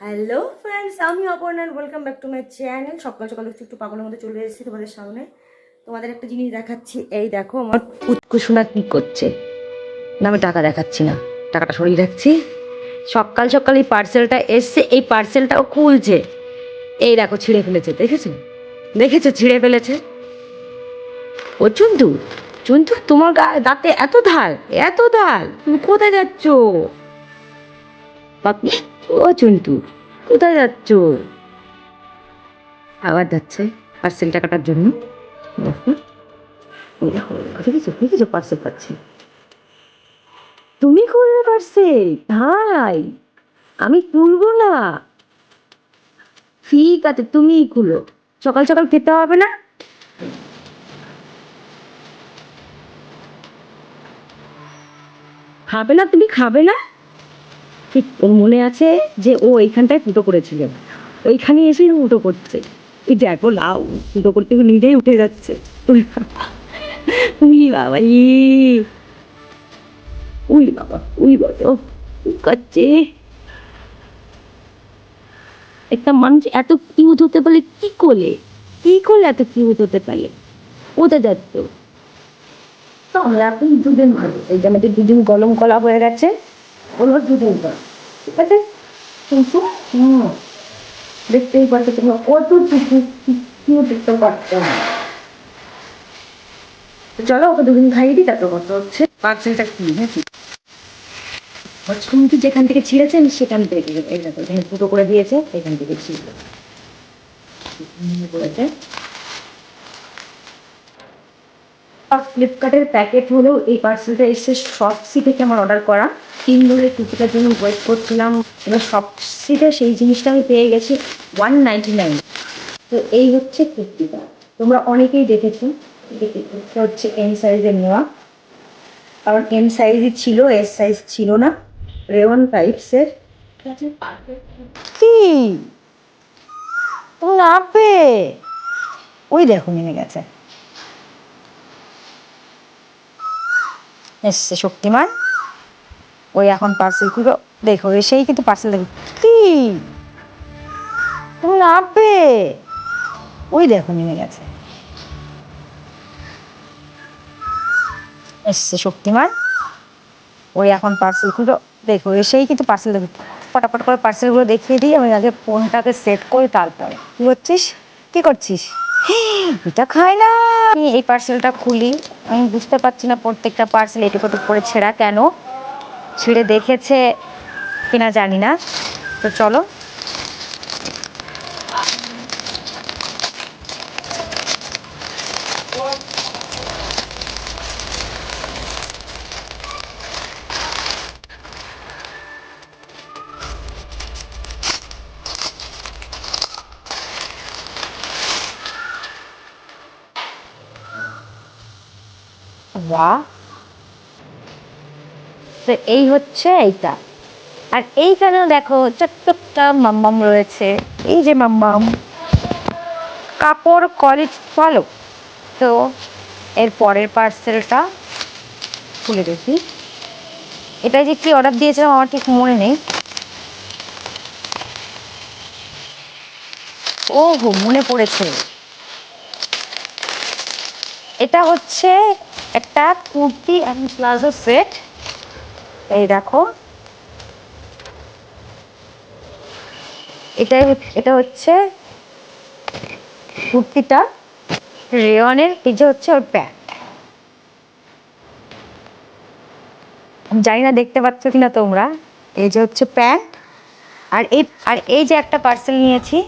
Hello friends আমি Aparna welcome back to my channel সকাল সকাল একটু একটু পাগলের মধ্যে চলে এসেছি তোমাদের সামনে। তোমাদের একটা জিনিস দেখাচ্ছি। এই দেখো, আমার উৎকুসুনা কি করছে? না, আমি টাকা দেখাচ্ছি না। টাকাটা সরিয়ে রাখছি। সকাল সকাল এই পার্সেলটা এসছে, এই পার্সেলটাও খুলছে। এই দেখো, ছিঁড়ে ফেলেছে, দেখেছ? দেখেছ, ছিঁড়ে ফেলেছে? ও চুন্তু চুন্তু তোমার গা, দাঁতে এত ধার এত ধার তুমি কোথায় যাচ্ছ? পাপি ও চুন্তু কোথায় যাচ্ছ? আবার যাচ্ছে পার্সেল টাকাটার জন্য। পার্সেল পাচ্ছি? তুমি করবে পার্সেল ভাই আমি খুলবো না। ঠিক আছে, তুমিই খুলো। সকাল সকাল খেতে হবে না? খাবে না? তুমি খাবে না? ঠিক ওর মনে আছে যে ও এইখানটায় ফুটো করেছিল। ওইখানে এসেই ফুটো করছে। এই দেখো লাউ, ফুটো করতে নিজেই উঠে যাচ্ছে। উই বাবা ই। উই বাবা উই বাবা ও করছে একটা মানুষ এত কিউট হতে পারলে কি করলে? কি করলে এত কিউট হতে কোথায় যাচ্ছ? তো আমরা এখন দুদিন এই আমাদের দুদিন গরম কলা হয়ে গেছে। ওগুলো দুদিন কর ঠিক আছে? কিন্তু হুম। দেখতেই তোমরা কত দেখতে পাচ্ছ চলো ওকে দুদিন খাইয়ে দিই তারপর কত হচ্ছে। পার্সেলটা কি হ্যাঁ কিন্তু যেখান থেকে ছিঁড়েছে আমি সেখান থেকে এই দেখো ফুটো করে দিয়েছে এখান থেকে ছিঁড়ে ফ্লিপকার্টের প্যাকেট হলেও এই পার্সেলটা এসে শপসি থেকে আমার অর্ডার করা? তিন ধরে কুর্তিটার জন্য ওয়েট করছিলাম। এবার শপসিতে সেই জিনিসটা আমি পেয়ে গেছি ওয়ান নাইনটি নাইন তো এই হচ্ছে কুর্তিটা তোমরা অনেকেই দেখেছ। এটা হচ্ছে এম সাইজের নেওয়া। কারণ এম সাইজই ছিল এস সাইজ ছিল না। রেওয়ান টাইপসের কি? নামবে ওই দেখো নেমে গেছে। এসছে শক্তিমান। ওই এখন পার্সেল খুলো দেখো, এসেই কিন্তু পার্সেল দেখো। কি? তুমি নামবে? ওই দেখো, নেমে গেছে। এসছে শক্তিমান। ওই এখন পার্সেল খুলো দেখো, এসেই কিন্তু পার্সেল দেখো। ফটাফট করে পার্সেলগুলো দেখিয়ে দিই। আমি আগে ফোনটাকে সেট করি, তারপরে। কি করছিস? কি করছিস? এটা খাই না। আমি এই পার্সেলটা খুলি। আমি বুঝতে পারছি না প্রত্যেকটা পার্সেল এটুকু এটুকু করে ছেঁড়া কেন? ছিঁড়ে দেখেছে কিনা জানি না। তো চলো। বাহ তো এই হচ্ছে এইটা। আর এইখানেও দেখো ছোট্ট একটা মাম্মাম রয়েছে। এই যে মাম্মাম। কাপড় কলেজ ফলো তো এর পরের পার্সেলটা খুলে দেখি। এটা যে কি অর্ডার দিয়েছিলাম আমার ঠিক মনে নেই। ও হো মনে পড়েছে। এটা হচ্ছে একটা কুর্তি অ্যান্ড প্লাজো সেট। এই দেখো। এটাই এটা হচ্ছে কুর্তিটা। এই যে হচ্ছে ওর প্যান্ট। জানি না, দেখতে পাচ্ছ কিনা তোমরা। এই যে হচ্ছে প্যান্ট। আর এই আর এই যে একটা পার্সেল নিয়েছি,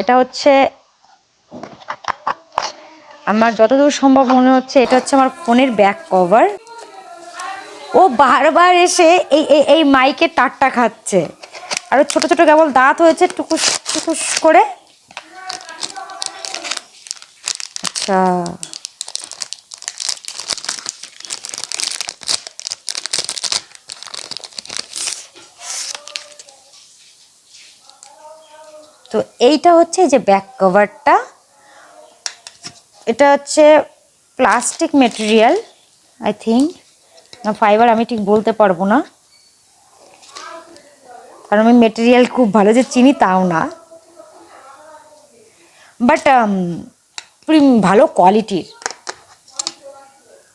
এটা হচ্ছে আমার যতদূর সম্ভব মনে হচ্ছে, এটা হচ্ছে আমার ফোনের ব্যাক কভার ও বারবার এসে এই এই মাইকের তারটা খাচ্ছে। আর ছোট ছোট কেবল দাঁত হয়েছে, টুকুস টুকুস করে। আচ্ছা। তো এইটা হচ্ছে যে ব্যাক কভারটা এটা হচ্ছে plastic material I think fibre আমি ঠিক বলতে পারব না। কারণ আমি মেটেরিয়াল খুব ভালো যে চিনি তাও না। বাট ভালো কোয়ালিটির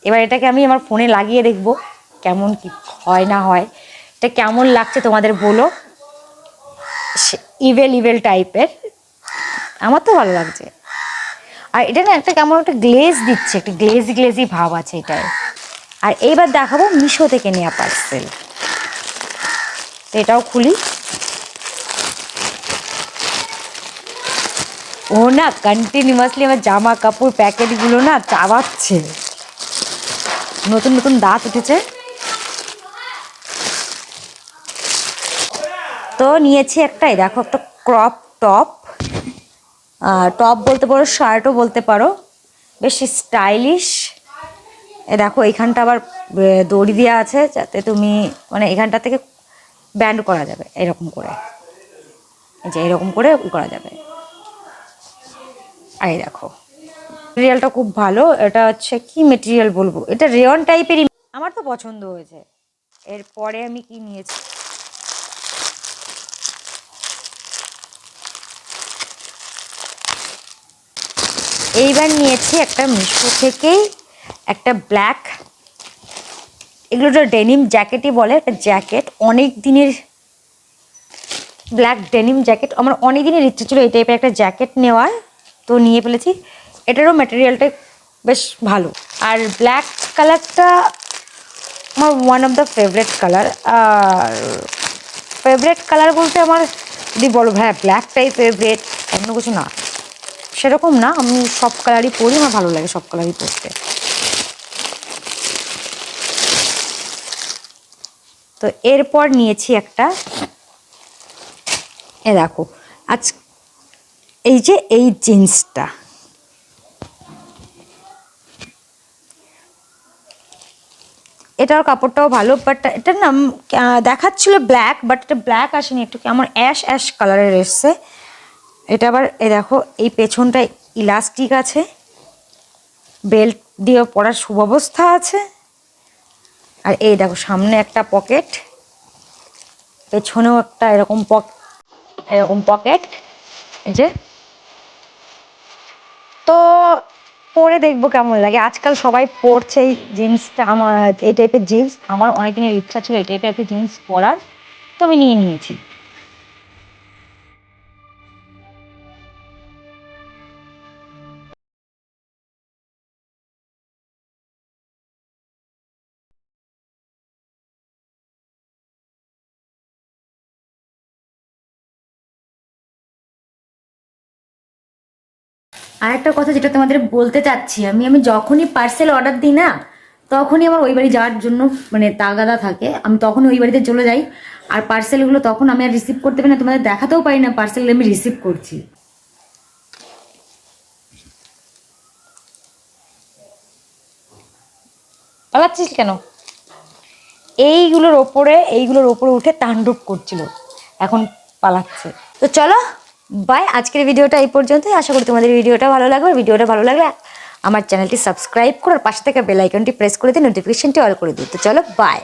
এবার এটাকে আমি আমার ফোনে লাগিয়ে দেখব, কেমন কি হয় না হয়। এটা কেমন লাগছে তোমাদের বলো। ইভেল ইভেল টাইপের আমার তো ভালো লাগছে। আর এটা না একটা কেমন একটা গ্লেজ দিচ্ছে, একটা গ্লেজ গ্লেজি ভাব আছে এটায় আর এইবার দেখাবো মিশো থেকে নেওয়া পার্সেল এটাও খুলি। ও না কন্টিনিউয়াসলি আমার জামা কাপড় প্যাকেটগুলো না চাবাচ্ছে। নতুন নতুন দাঁত উঠেছে। তো নিয়েছি একটাই, দেখো একটা ক্রপ টপ টপ বলতে পারো শার্টও বলতে পারো। বেশ স্টাইলিশ এ দেখো এইখানটা আবার দড়ি দেওয়া আছে, যাতে তুমি মানে এখানটা থেকে ব্যান্ড করা যাবে, এরকম করে। যে এরকম করে করা যাবে। আর এই দেখো মেটেরিয়ালটা খুব ভালো। এটা হচ্ছে কি মেটেরিয়াল বলব? এটা রেয়ন টাইপেরই আমার তো পছন্দ হয়েছে। এরপরে আমি কি নিয়েছি? এইবার নিয়েছি একটা মিশো থেকেই একটা ব্ল্যাক এগুলো তো ডেনিম জ্যাকেটই বলে, একটা জ্যাকেট অনেক দিনের ব্ল্যাক ডেনিম জ্যাকেট আমার অনেক দিনের ইচ্ছে ছিল এই টাইপের একটা জ্যাকেট নেওয়ার, তো নিয়ে ফেলেছি। এটারও ম্যাটেরিয়ালটা বেশ ভালো। আর ব্ল্যাক কালারটা আমার one of the favourite colour R favourite colour বলতে আমার যদি বলো হ্যাঁ ব্ল্যাকটাই ফেভারেট অন্য কিছু না। সেরকম না আমি সব কালারই পরি আমার ভালো লাগে সব কালারই পরতে তো এরপর নিয়েছি একটা এ দেখো আজ এই যে এই জিন্সটা। এটার কাপড়টাও ভালো বাট এটা না উম, দেখাচ্ছিল ব্ল্যাক বাট এটা ব্ল্যাক আসেনি একটু কেমন অ্যাশ অ্যাশ কালারের এসছে। এটা আবার, এই দেখো, এই পেছনটায় ইলাস্টিক আছে। বেল্ট দিয়ে পরার সুব্যবস্থা আছে। আর এই দেখো, সামনে একটা পকেট। পেছনেও একটা এরকম পক, এরকম পকেট। এই যে। তো, পরে দেখব কেমন লাগে। আজকাল সবাই পরছে এই জিন্সটা, আমার, এই টাইপের জিন্স। আমার অনেক দিনের ইচ্ছা ছিল এই টাইপের একটা জিন্স পরার, তো আমি নিয়ে নিয়েছি। আর একটা কথা যেটা তোমাদের বলতে চাচ্ছি, আমি আমি যখনই পার্সেল অর্ডার দিই না, তখনই আমার ওই বাড়ি যাওয়ার জন্য মানে তাগাদা থাকে। আমি তখনই ওই বাড়িতে চলে যাই, আর পার্সেলগুলো তখন আমি আর রিসিভ করতে পারি না, তোমাদের দেখাতেও পারি না পার্সেল আমি রিসিভ করছি। পালাচ্ছিস কেন? এইগুলোর ওপরে এইগুলোর ওপরে উঠে তাণ্ডব করছিল। এখন পালাচ্ছে। তো চলো বাই, আজকের ভিডিওটা এই পর্যন্তই। আশা করি তোমাদের ভিডিওটা ভালো লাগবে। ভিডিওটা ভালো লাগলে আমার চ্যানেলটি সাবস্ক্রাইব করার পাশে থেকে বেল আইকনটি প্রেস করে দিয়ে নোটিফিকেশনটি অল করে দিই তো চলো, বাই।